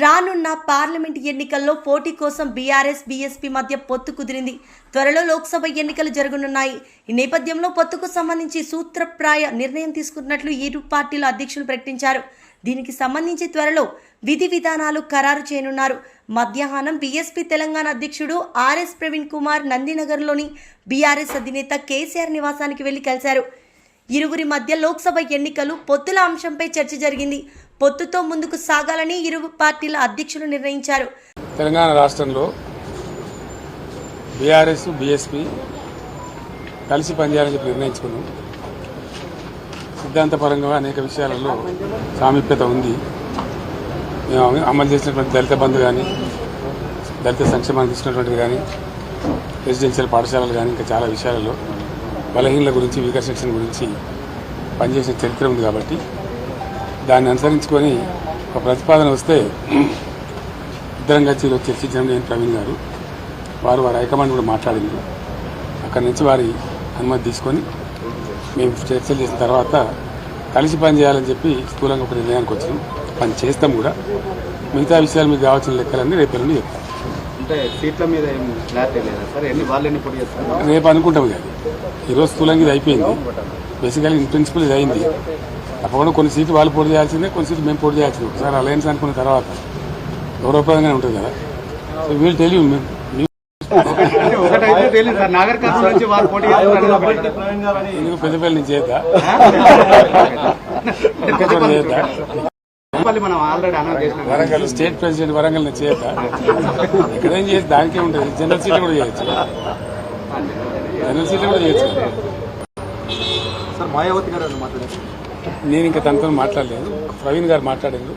రానున్న పార్లమెంట్ ఎన్నికల్లో పోటీ కోసం బీఆర్ఎస్ బీఎస్పీ మధ్య పొత్తు కుదిరింది. త్వరలో లోక్సభ ఎన్నికలు జరగనున్నాయి. ఈ నేపథ్యంలో పొత్తుకు సంబంధించి సూత్రప్రాయ నిర్ణయం తీసుకున్నట్లు ఇరు పార్టీల అధ్యక్షులు ప్రకటించారు. దీనికి సంబంధించి త్వరలో విధి విధానాలు ఖరారు చేయనున్నారు. మధ్యాహ్నం బీఎస్పీ తెలంగాణ అధ్యక్షుడు ఆర్ఎస్ ప్రవీణ్ కుమార్ నందినగర్లోని బీఆర్ఎస్ అధినేత కేసీఆర్ నివాసానికి వెళ్ళి కలిశారు. ఇరువురి మధ్య లోక్సభ ఎన్నికలు పొత్తుల అంశంపై చర్చ జరిగింది. పొత్తుతో ముందుకు సాగాలని ఇరు పార్టీల అధ్యక్షులు నిర్ణయించారు. తెలంగాణ రాష్ట్రంలో బీఆర్ఎస్ బీఎస్పీ కలిసి పనిచేయాలని చెప్పి నిర్ణయించుకున్నాం. సిద్ధాంతపరంగా అనేక విషయాలలో సామీప్యత ఉంది. మేము అమలు చేసినటువంటి దళిత బంధు కానీ దళిత సంక్షేమాన్ని తీసుకున్నటువంటిది కానీ రెసిడెన్షియల్ పాఠశాలలు కానీ ఇంకా చాలా విషయాలలో బలహీనల గురించి వీకర్ సెక్షన్ గురించి పనిచేసిన చరిత్ర ఉంది కాబట్టి దాన్ని అనుసరించుకొని ఒక ప్రతిపాదన వస్తే ఇద్దరం కలిసి చర్చించడం నేను ప్రవీణ్ గారు వారు వారి హైకమాండ్ కూడా మాట్లాడింది. అక్కడి నుంచి వారి అనుమతి తీసుకొని మేము చర్చలు చేసిన తర్వాత కలిసి పని చేయాలని చెప్పి స్థూలంగా ఒక నిర్ణయానికి వచ్చినాం. పని చేస్తాం కూడా. మిగతా విషయాలు మీకు కావాల్సిన లెక్కలన్నీ రేపు ఎల్లుండి చెప్తాం. రేపు అనుకుంటాం ఇది ఈరోజు స్థూలంగా ఇది అయిపోయింది. బేసికల్లీ ఇన్ ప్రిన్సిపల్ ఇది అయింది. తప్పకుండా కొన్ని సీట్లు వాళ్ళు పోటీ చేయాల్సిందే కొన్ని సీట్లు మేము పోటీ చేయాల్సిందే. ఒకసారి అలయన్స్ అనుకున్న తర్వాత గౌరవప్రదంగానే ఉంటుంది కదా. సో వీళ్ళు తెలియ తెలియదు పెద్దపల్లి నుంచి చేద్దా? చేద్దా? వరంగల్ స్టేట్ ప్రెసిడెంట్ వరంగల్ నుంచి చేద్దా? ఇక్కడేం చేయొచ్చు దానికే ఉంటుంది. జనరల్ సీట్లు కూడా చేయొచ్చు. జనరల్ సీట్లు కూడా చేయొచ్చు సార్ మాయావతి గారు మాట్లాడారు? నేను ఇంకా తనతో మాట్లాడలేదు. ప్రవీణ్ గారు మాట్లాడారు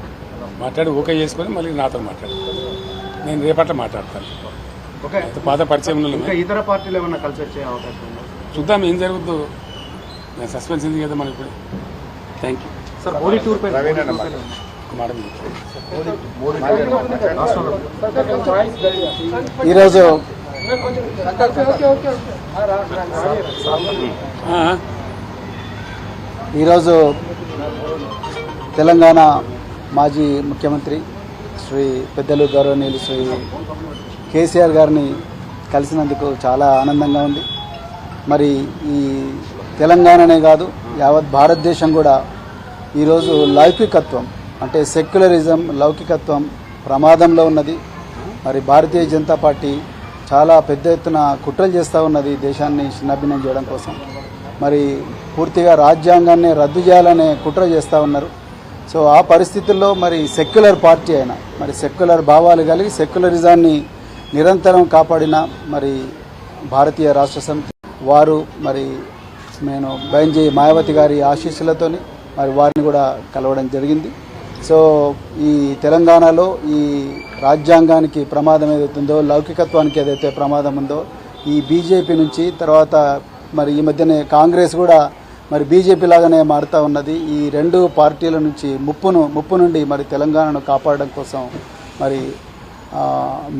మాట్లాడి ఓకే చేసుకొని మళ్ళీ నాతో మాట్లాడారు నేను రేపట్ల మాట్లాడతాను. అయితే పాత పరిచయం. ఇతర పార్టీలు ఏమన్నా కలిసి వచ్చే అవకాశం ఉందా? చూద్దాం ఏం జరుగుతుందో నేను సస్పెన్స్ ఉంది కదా మనకి ఇప్పుడు. Thank you sir Modi tour పై. ఈరోజు ఆ, ఈరోజు తెలంగాణ మాజీ ముఖ్యమంత్రి శ్రీ పెద్దలు గౌరవనీయులు శ్రీ కేసీఆర్ గారిని కలిసినందుకు చాలా ఆనందంగా ఉంది. మరి ఈ తెలంగాణనే కాదు యావత్ భారతదేశం కూడా ఈరోజు లౌకికత్వం అంటే సెక్యులరిజం లౌకికత్వం ప్రమాదంలో ఉన్నది. మరి భారతీయ జనతా పార్టీ చాలా పెద్ద ఎత్తున కుట్రలు చేస్తూ ఉన్నది దేశాన్ని చిన్నభిన్నం చేయడం కోసం. మరి పూర్తిగా రాజ్యాంగాన్ని రద్దు చేయాలనే కుట్ర చేస్తూ ఉన్నారు. సో ఆ పరిస్థితుల్లో మరి సెక్యులర్ పార్టీ అయినా మరి సెక్యులర్ భావాలు కలిగి సెక్యులరిజాన్ని నిరంతరం కాపాడిన మరి భారతీయ రాష్ట్ర సమితి వారు మరి నేను బైంజీ మాయావతి గారి ఆశీస్సులతోని మరి వారిని కూడా కలవడం జరిగింది. సో ఈ తెలంగాణలో ఈ రాజ్యాంగానికి ప్రమాదం ఏదైతుందో లౌకికత్వానికి ఏదైతే ప్రమాదం ఉందో ఈ బీజేపీ నుంచి తర్వాత మరి ఈ మధ్యనే కాంగ్రెస్ కూడా మరి బీజేపీ లాగానే మారుతూ ఉన్నది. ఈ రెండు పార్టీల నుంచి ముప్పును ముప్పు నుండి మరి తెలంగాణను కాపాడడం కోసం మరి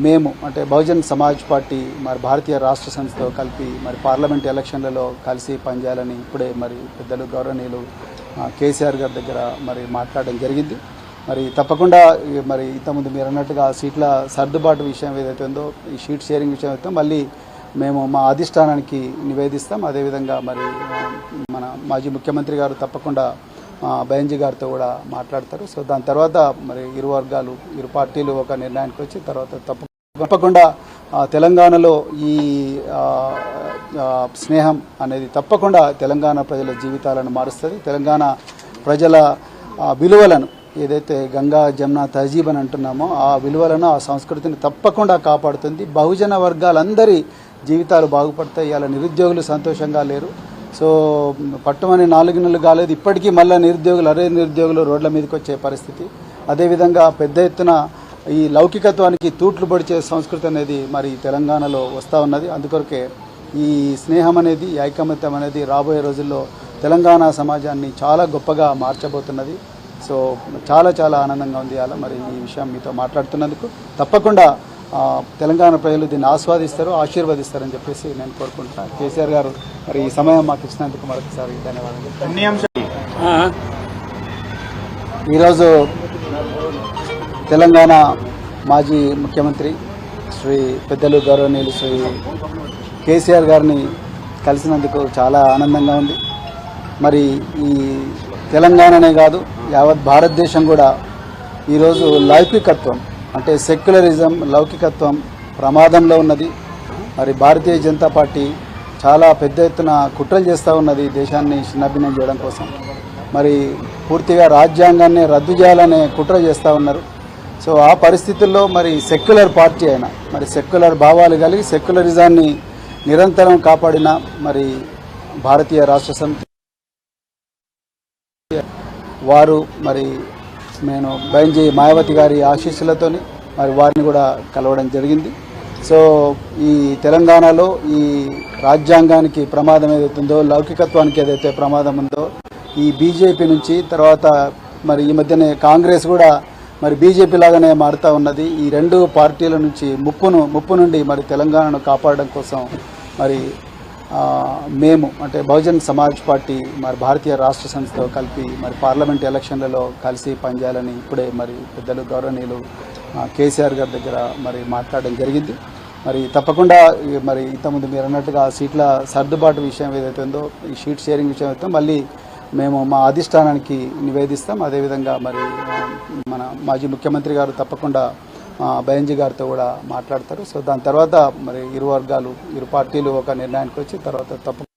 మేము అంటే బహుజన్ సమాజ్ పార్టీ మరి భారతీయ రాష్ట్ర సంస్థతో కలిపి మరి పార్లమెంట్ ఎలక్షన్లలో కలిసి పనిచేయాలని ఇప్పుడే మరి పెద్దలు గౌరవనీయులు కేసీఆర్ గారి దగ్గర మరి మాట్లాడడం జరిగింది. మరి తప్పకుండా మరి ఇంతకుముందు మీరు అన్నట్టుగా సీట్ల సర్దుబాటు విషయం ఏదైతే ఉందో ఈ షీట్ షేరింగ్ విషయం అయితే మళ్ళీ మేము మా అధిష్టానానికి నివేదిస్తాం. అదేవిధంగా మరి మన మాజీ ముఖ్యమంత్రి గారు తప్పకుండా బయంజీ గారితో కూడా మాట్లాడతారు. సో దాని తర్వాత మరి ఇరు వర్గాలు ఇరు పార్టీలు ఒక నిర్ణయానికి వచ్చి తర్వాత తప్ప తప్పకుండా తెలంగాణలో ఈ స్నేహం అనేది తప్పకుండా తెలంగాణ ప్రజల జీవితాలను మారుస్తుంది. తెలంగాణ ప్రజల విలువలను ఏదైతే గంగా జమున తహజీబ్ అని అంటున్నామో ఆ విలువలను ఆ సంస్కృతిని తప్పకుండా కాపాడుతుంది. బహుజన వర్గాలందరి జీవితాలు బాగుపడతాయి ఇవాళ నిరుద్యోగులు సంతోషంగా లేరు. సో పట్టుమని నాలుగు నెలలు కాలేదు ఇప్పటికీ మళ్ళీ నిరుద్యోగులు అరే నిరుద్యోగులు రోడ్ల మీదకి వచ్చే పరిస్థితి. అదేవిధంగా పెద్ద ఎత్తున ఈ లౌకికత్వానికి తూట్లు పొడిచే సంస్కృతి అనేది మరి తెలంగాణలో వస్తూ ఉన్నది. అందుకొరకే ఈ స్నేహం అనేది ఐకమత్యం అనేది రాబోయే రోజుల్లో తెలంగాణ సమాజాన్ని చాలా గొప్పగా మార్చబోతున్నది. సో చాలా చాలా ఆనందంగా ఉంది అలా మరి ఈ విషయం మీతో మాట్లాడుతున్నందుకు. తప్పకుండా తెలంగాణ ప్రజలు దీన్ని ఆస్వాదిస్తారు ఆశీర్వదిస్తారని చెప్పేసి నేను కోరుకుంటున్నాను కేసీఆర్ గారు మరి ఈ సమయం మాకు ఇచ్చినందుకు మరొకసారి ధన్యవాదాలు. ఈరోజు తెలంగాణ మాజీ ముఖ్యమంత్రి శ్రీ పెద్దలు గౌరవనీయులు శ్రీ కేసీఆర్ గారిని కలిసినందుకు చాలా ఆనందంగా ఉంది. మరి ఈ తెలంగాణనే కాదు యావత్ భారతదేశం కూడా ఈరోజు లౌకికత్వం అంటే సెక్యులరిజం లౌకికత్వం ప్రమాదంలో ఉన్నది. మరి భారతీయ జనతా పార్టీ చాలా పెద్ద ఎత్తున కుట్రలు చేస్తూ ఉన్నది దేశాన్ని చిన్నభిన్నం చేయడం కోసం. మరి పూర్తిగా రాజ్యాంగాన్ని రద్దు చేయాలనే కుట్ర చేస్తూ ఉన్నారు. సో ఆ పరిస్థితుల్లో మరి సెక్యులర్ పార్టీ అయినా మరి సెక్యులర్ భావాలు కలిగి సెక్యులరిజాన్ని నిరంతరం కాపాడిన మరి భారతీయ రాష్ట్ర సమితి వారు మరి నేను బైంజీ మాయావతి గారి ఆశీస్సులతోని మరి వారిని కూడా కలవడం జరిగింది. సో ఈ తెలంగాణలో ఈ రాజ్యాంగానికి ప్రమాదం ఏదైతుందో లౌకికత్వానికి ఏదైతే ప్రమాదం ఉందో ఈ బీజేపీ నుంచి తర్వాత మరి ఈ మధ్యనే కాంగ్రెస్ కూడా మరి బీజేపీ లాగానే మారుతూ ఉన్నది. ఈ రెండు పార్టీల నుంచి ముప్పును ముప్పు నుండి మరి తెలంగాణను కాపాడడం కోసం మరి మేము అంటే బహుజన్ సమాజ్ పార్టీ మరి భారతీయ రాష్ట్ర సంస్థతో కలిపి మరి పార్లమెంట్ ఎలక్షన్లలో కలిసి పనిచేయాలని ఇప్పుడే మరి పెద్దలు గౌరవనీయులు కేసీఆర్ గారి దగ్గర మరి మాట్లాడడం జరిగింది. మరి తప్పకుండా మరి ఇంతకుముందు మీరు అన్నట్టుగా సీట్ల సర్దుబాటు విషయం ఏదైతే ఉందో ఈ షీట్ షేరింగ్ విషయం అయితే మళ్ళీ మేము మా అధిష్టానానికి నివేదిస్తాం. అదేవిధంగా మరి మన మాజీ ముఖ్యమంత్రి గారు తప్పకుండా బయంజీ గారితో కూడా మాట్లాడతారు. సో దాని తర్వాత మరి ఇరు వర్గాలు ఇరు పార్టీలు ఒక నిర్ణయానికి వచ్చి తర్వాత తప్ప